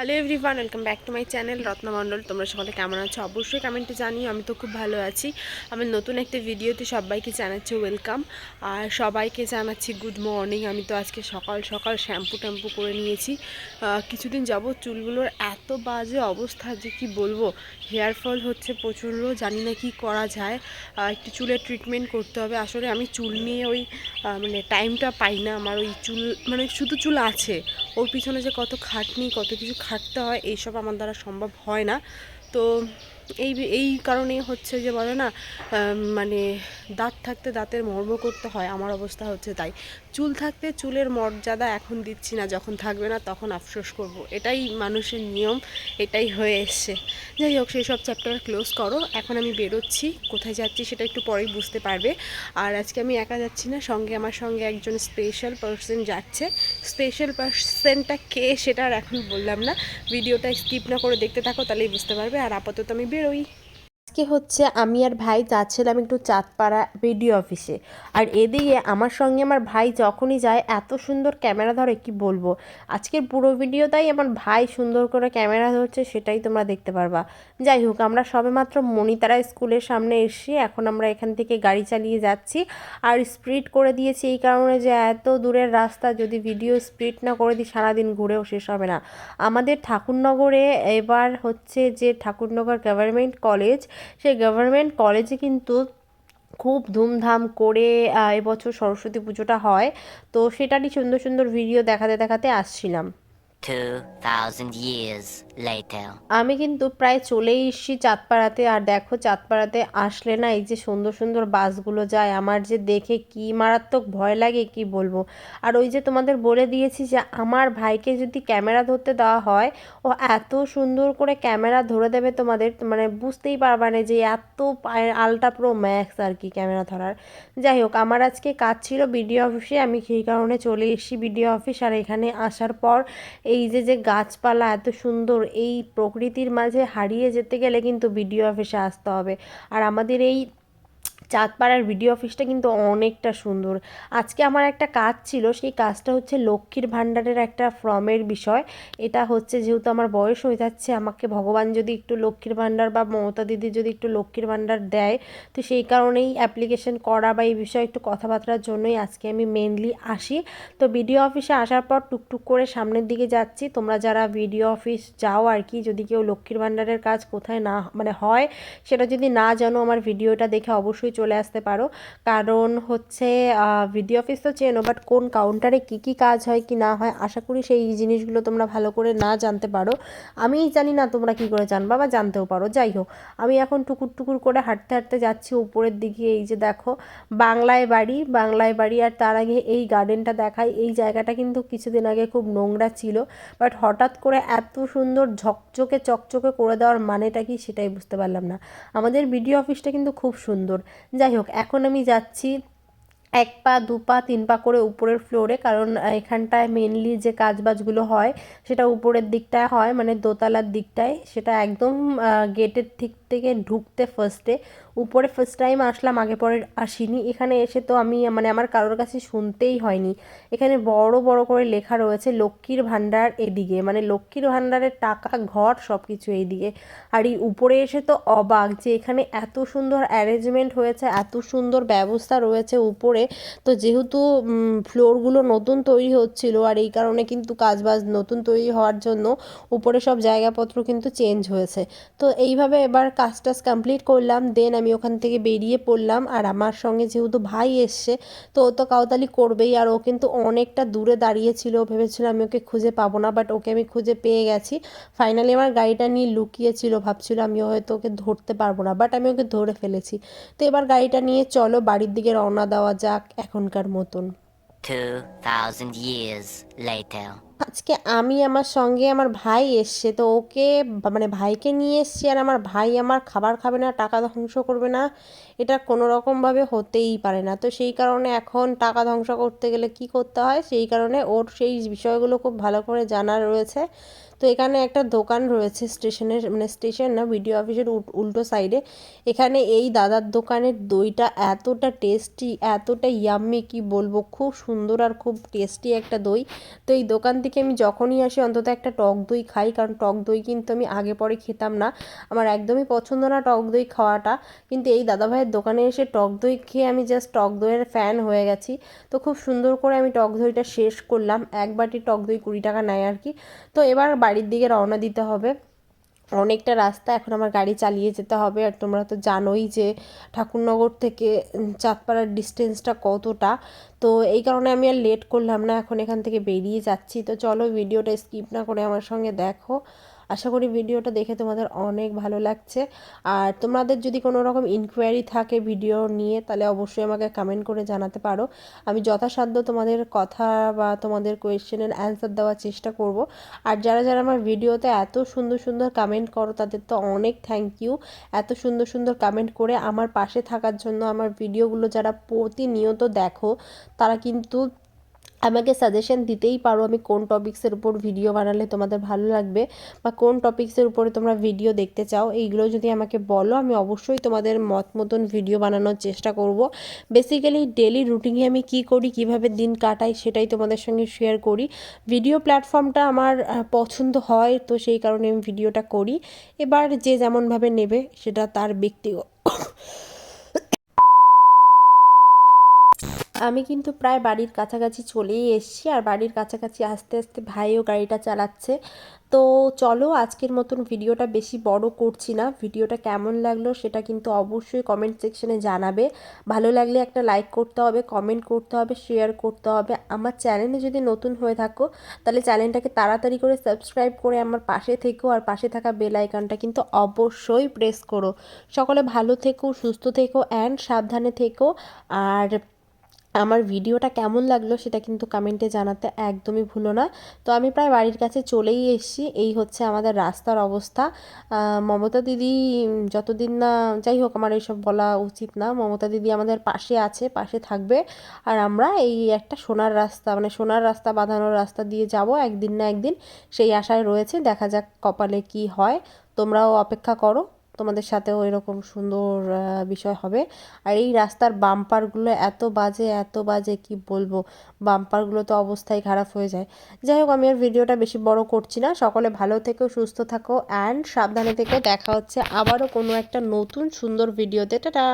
Hello everyone welcome back to my channel Ratna Mondal তোমরা সকলে কেমন আছো? অবশ্যই কমেন্টে জানিও, আমি তো খুব ভালো আছি। আমি নতুন একটা ভিডিওতে সবাইকে জানাচ্ছি ওয়েলকাম আর সবাইকে জানাচ্ছি গুড মর্নিং আমি তো আজকে সকাল সকাল শ্যাম্পু ট্যাম্পু করে নিয়েছি। কিছুদিন যাব চুলগুলোর এত বাজে অবস্থা যে কি বলব? হেয়ার ফল হচ্ছে প্রচণ্ড, জানি না কি করা যায়। একটু চুলের ট্রিটমেন্ট করতে হবে। আসলে আমি চুল নিয়ে ওই মানে টাইমটা পাই না। আমার ওই চুল মানে শুধু চুল আছে। ওর পিছনে যে কত খাটনি, কত কিছু খাটতে হয় এইসব আমার দ্বারা সম্ভব হয় না। তো এই এই কারণেই হচ্ছে যে বলে না মানে দাঁত থাকতে দাঁতের মর্ম করতে হয়, আমার অবস্থা হচ্ছে তাই। চুল থাকতে চুলের মর্যাদা এখন দিচ্ছি না, যখন থাকবে না তখন আফসোস করব। এটাই মানুষের নিয়ম, এটাই হয়ে এসছে। যাই হোক, সেই সব চ্যাপ্টার ক্লোজ করো। এখন আমি বেরোচ্ছি, কোথায় যাচ্ছি সেটা একটু পরেই বুঝতে পারবে। আর আজকে আমি একা যাচ্ছি না, সঙ্গে আমার সঙ্গে একজন স্পেশাল পার্সন যাচ্ছে। স্পেশাল পার্সনটা কে সেটা আর এখন বললাম না। ভিডিওটা স্কিপ না করে দেখতে থাকো, তাহলেই বুঝতে পারবে। আর আপাতত আমি বেরোই আজকে হচ্ছে আমি আর ভাই যাচ্ছিলাম একটু চাঁদপাড়া বিডিও অফিসে। আর এদিকে আমার সঙ্গে আমার ভাই যখনই যায়, এত সুন্দর ক্যামেরা ধরে, কি বলব? আজকের পুরো ভিডিওটাই আমার ভাই সুন্দর করে ক্যামেরা ধরছে, সেটাই তোমরা দেখতে পারবা। যাই হোক, আমরা সবেমাত্র মণিতারা স্কুলের সামনে এসেছি, এখন আমরা এখান থেকে গাড়ি চালিয়ে যাচ্ছি। আর স্পিড করে দিয়েছি এই কারণে যে এত দূরের রাস্তা, যদি ভিডিও স্পিড না করে দিই, সারাদিন ঘুরেও শেষ হবে না। আমাদের ঠাকুরনগরে এবার হচ্ছে যে ঠাকুরনগর গভর্নমেন্ট কলেজ সেই গভর্নমেন্ট কলেজে কিন্তু খুব ধুমধাম করে এবছর সরস্বতী পুজোটা হয় তো সেটারই সুন্দর সুন্দর ভিডিও দেখাতে দেখাতে আসছিলাম 2,000 years later. আমি কিন্তু প্রায় চলেই এসেছি চাঁদপাড়াতে আর দেখো চাঁদপাড়াতে আসলে না এই যে সুন্দর সুন্দর বাসগুলো যায়, আমার যে দেখে কি মারাত্মক ভয় লাগে কি বলব? আর ওই যে তোমাদের বলে দিয়েছি যে আমার ভাইকে যদি ক্যামেরা ধরতে দেওয়া হয়, ও এত সুন্দর করে ক্যামেরা ধরে দেবে তোমাদের মানে বুঝতেই পারবা না যে এত আলটা প্রো ম্যাক্স আর কি ক্যামেরা ধরার। যাই হোক, আমার আজকে কাজ ছিল বিডিও অফিসে, আমি সেই কারণে চলে এসেছি বিডিও অফিস আর এখানে আসার পর এই যে যে গাছপালা এত সুন্দর, এই প্রকৃতির মাঝে হারিয়ে যেতে গেলে কিন্তু বিডিও অফিসে আসতে হবে। আর আমাদের এই চাঁদপাড়ার ভিডিও অফিসটা কিন্তু অনেকটা সুন্দর। আজকে আমার একটা কাজ ছিল, সেই কাজটা হচ্ছে লক্ষ্মীর ভাণ্ডারের একটা ফর্মের বিষয়। এটা হচ্ছে যেহেতু আমার বয়স হয়ে যাচ্ছে, আমাকে ভগবান যদি একটু লক্ষ্মীর ভাণ্ডার বা মমতা দিদি যদি একটু লক্ষ্মীর ভাণ্ডার দেয়, তো সেই কারণেই অ্যাপ্লিকেশন করা বা এই বিষয়ে একটু কথাবার্তার জন্যই আজকে আমি মেনলি আসি। তো ভিডিও অফিসে আসার পর টুকটুক করে সামনের দিকে যাচ্ছি। তোমরা যারা ভিডিও অফিস যাও আর কি, যদি কেউ লক্ষ্মীর ভাণ্ডারের কাজ কোথায় না মানে হয়, সেটা যদি না জানো, আমার ভিডিওটা দেখে অবশ্যই চলে আসতে পারো। কারণ হচ্ছে ভিডিও অফিস তো চেনো বাট কোন কাউন্টারে কি কি কাজ হয়, কি না হয়, আশা করি সেই জিনিসগুলো তোমরা ভালো করে না জানতে পারো। আমি জানি না তোমরা কি করে জানবা বা জানতেও পারো। যাই হোক, আমি এখন টুকুর টুকুর করে হাঁটতে হাঁটতে যাচ্ছি উপরের দিকে। এই যে দেখো, বাংলায় বাড়ি বাংলায় বাড়ি, আর তার আগে এই গার্ডেনটা দেখায় এই জায়গাটা কিন্তু কিছুদিন আগে খুব নোংরা ছিল বাট হঠাৎ করে এত সুন্দর ঝকঝকে, চকচকে করে দেওয়ার মানেটা কি সেটাই বুঝতে পারলাম না। আমাদের বিডিও অফিসটা কিন্তু খুব সুন্দর। যাই হোক এখন আমি যাচ্ছি এক পা, দু পা, তিন পা করে উপরের ফ্লোরে কারণ এখানটায় মেনলি যে কাজবাজগুলো হয়, সেটা উপরের দিকটায় হয় মানে দোতলার দিকটায়। সেটা একদম গেটের দিক থেকে ঢুকতে ফার্স্টে উপরে ফার্স্ট টাইম আসলাম, আগে পরে আসিনি। এখানে এসে তো আমি মানে আমার কারোর কাছে শুনতেই হয়নি। এখানে বড় বড় করে লেখা রয়েছে, লক্ষ্মীর ভাণ্ডার এদিকে। মানে লক্ষ্মীর ভাণ্ডারের টাকা, ঘর সব কিছু এইদিকে। আর এই উপরে এসে তো অবাক যে এখানে এত সুন্দর অ্যারেঞ্জমেন্ট হয়েছে, এত সুন্দর ব্যবস্থা রয়েছে উপরে। তো যেহেতু ফ্লোরগুলো নতুন তৈরি হচ্ছিল আর এই কারণে কিন্তু কাজবাজ নতুন তৈরি হওয়ার জন্য উপরে সব জায়গাপত্র কিন্তু চেঞ্জ হয়েছে। তো এইভাবে এবার কাজ টাজ কমপ্লিট করলাম, দেন আমি ওখান থেকে বেরিয়ে পড়লাম আর আমার সঙ্গে যেহেতু ভাই এসছে, তো ও তো কাউতালি করবেই আর ও কিন্তু অনেকটা দূরে দাঁড়িয়েছিল। ভেবেছিল আমি ওকে খুঁজে পাবো না বাট ওকে আমি খুঁজে পেয়ে গেছি। ফাইনালি আমার গাড়িটা নিয়ে লুকিয়েছিল ভাবছিল আমি হয়তো ওকে ধরতে পারব না বাট আমি ওকে ধরে ফেলেছি। তো এবার গাড়িটা নিয়ে চলো বাড়ির দিকে রওনা দেওয়া যাক। এখনকার মতন। 2,000 years later. আজকে আমি আমার সঙ্গে আমার ভাই এসছে তো ওকে মানে ভাইকে নিয়ে এসছি আর আমার ভাই আমার খাবার খাবে না টাকা ধ্বংস করবে না। এটা কোনো রকমভাবে হতেই পারে না। তো সেই কারণে এখন টাকা ধ্বংস করতে গেলে কি করতে হয়? সেই কারণে ওর সেই বিষয়গুলো খুব ভালো করে জানা রয়েছে। তো এখানে একটা দোকান রয়েছে স্টেশনের মানে স্টেশন না, বিডিও অফিসের উল- উল্টো সাইডে। এখানে এই দাদার দোকানের দইটা এতটা টেস্টি, এতটা ইয়াম্মি কি বলব, খুব সুন্দর আর খুব টেস্টি একটা দই। তো এই দোকান থেকে আমি যখনই আসি, অন্তত একটা টক দই খাই, কারণ টক দই কিন্তু আমি আগে পরে খেতাম না। আমার একদমই পছন্দ না টক দই খাওয়াটা, কিন্তু এই দাদাভাইয়ের দোকানে এসে টক দই খেয়ে আমি জাস্ট টক দইয়ের ফ্যান হয়ে গেছি। তো খুব সুন্দর করে আমি টক দইটা শেষ করলাম। এক বাটি টক দই কুড়ি টাকা নেয় আর কি। তো এবার বাড়ির দিকে রওনা দিতে হবে। অনেকটা রাস্তা এখন আমার গাড়ি চালিয়ে যেতে হবে। আর তোমরা তো জানোই যে ঠাকুরনগর থেকে চাঁদপাড়ার ডিস্টেন্সটা কতটা। তো এই কারণে আমি আর লেট করলাম না। এখন এখান থেকে বেরিয়ে যাচ্ছি। তো চলো ভিডিওটা স্কিপ না করে আমার সঙ্গে দেখো। আশা করি ভিডিওটা দেখে তোমাদের অনেক ভালো লাগছে। আর তোমাদের যদি কোনো রকম ইনকোয়ারি থাকে ভিডিও নিয়ে, তাহলে অবশ্যই আমাকে কমেন্ট করে জানাতে পারো। আমি যথাসাধ্য তোমাদের কথা বা তোমাদের কোয়েশ্চেনের অ্যান্সার দেওয়ার চেষ্টা করব। আর যারা যারা আমার ভিডিওতে এত সুন্দর সুন্দর কমেন্ট করো, তাদের তো অনেক থ্যাংক ইউ এত সুন্দর সুন্দর কমেন্ট করে আমার পাশে থাকার জন্য, আমার ভিডিওগুলো যারা প্রতিনিয়ত দেখো, তারা কিন্তু আমাকে সাজেশন দিতেই পারো আমি কোন টপিক্সের উপর ভিডিও বানালে তোমাদের ভালো লাগবে বা কোন টপিক্সের উপরে তোমরা ভিডিও দেখতে চাও, এইগুলো যদি আমাকে বলো, আমি অবশ্যই তোমাদের মত মতন ভিডিও বানানোর চেষ্টা করব। বেসিক্যালি ডেলি রুটিনে আমি কি করি, কীভাবে দিন কাটাই সেটাই তোমাদের সঙ্গে শেয়ার করি। ভিডিও প্ল্যাটফর্মটা আমার পছন্দ হয়, তো সেই কারণে আমি ভিডিওটা করি। এবার যে যেমনভাবে নেবে সেটা তার ব্যক্তিগত। আমি কিন্তু প্রায় বাড়ির কাছাকাছি চলেই এসেছি আর বাড়ির কাছাকাছি আস্তে আস্তে ভাইও গাড়িটা চালাচ্ছে। তো চলো আজকের মতন ভিডিওটা বেশি বড় করছি না। ভিডিওটা কেমন লাগল সেটা কিন্তু অবশ্যই কমেন্ট সেকশনে জানাবে। ভালো লাগলে একটা লাইক করতে হবে কমেন্ট করতে হবে শেয়ার করতে হবে। আমার চ্যানেলে যদি নতুন হয়ে থাকো, তাহলে চ্যানেলটাকে তাড়াতাড়ি করে সাবস্ক্রাইব করে আমার পাশে থেকো আর পাশে থাকা বেল আইকনটা কিন্তু অবশ্যই প্রেস করো। সকলে ভালো থেকো, সুস্থ থেকো অ্যান্ড সাবধানে থেকো। আর আমার ভিডিওটা কেমন লাগল সেটা কিন্তু কমেন্টে জানাতে একদমই ভুলো না। তো আমি প্রায় বাড়ির কাছে চলেই এসেছি। এই হচ্ছে আমাদের রাস্তার অবস্থা। মমতা দিদি যতদিন না, যাই হোক আমার এইসব বলা উচিত না। মমতা দিদি আমাদের পাশে আছে, পাশে থাকবে। আর আমরা এই একটা সোনার রাস্তা মানে সোনার রাস্তা, বাঁধানোর রাস্তা দিয়ে যাব একদিন না একদিন। সেই আশায় রয়েছে। দেখা যাক কপালে কি হয়। তোমরাও অপেক্ষা করো। তোমাদের সাথেও এরকম সুন্দর বিষয় হবে। আর এই রাস্তার বাম্পারগুলো এত বাজে এত বাজে, কি বলব? বাম্পারগুলো তো অবস্থাই খারাপ হয়ে যায়। যাই হোক, আমি আর ভিডিওটা বেশি বড় করছি না। সকলে ভালো থেকো, সুস্থ থাকো অ্যান্ড সাবধানে থেকে। দেখা হচ্ছে আবারও কোনো একটা নতুন সুন্দর ভিডিওতে টাটা!